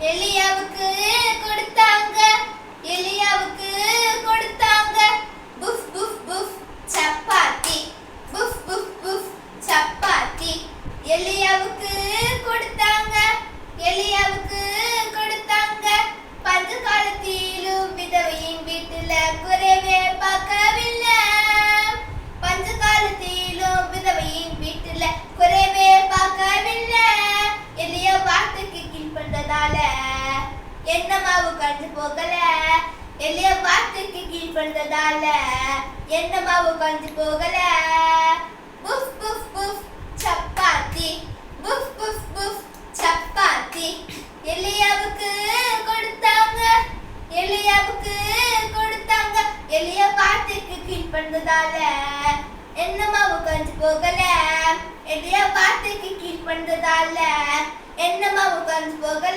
எலியாவுக்கு கொடுத்தாங்க. எலியாவுக்கு கொடுத்தாங்க. புஃப் புஃப் புஃப் சப்பாத்தி. புஃப் புஃப் புஃப் சப்பாத்தி. எலியாவுக்கு கொடுத்தாங்க. எலியாவுக்கு கொடுத்தாங்க. பஞ்ச காலத்திலும் விதவையின் வீட்டுல குறைவே பார்க்க போகல? எளிய வார்த்தைக்கு கீழ்படுறதால என்ன மாவு காஞ்சி போகல? புஃப் புஃப் புஃப் சப்பாத்தி. புஃப் புஃப் புஃப் சப்பாத்தி. எளியாவுக்கு கொடுத்தாங்க. எளியாவுக்கு கொடுத்தாங்க. எளிய வார்த்தைக்கு கீழ்படுறதால என்ன மாவு காஞ்சி போகல? எளிய வார்த்தைக்கு போகல?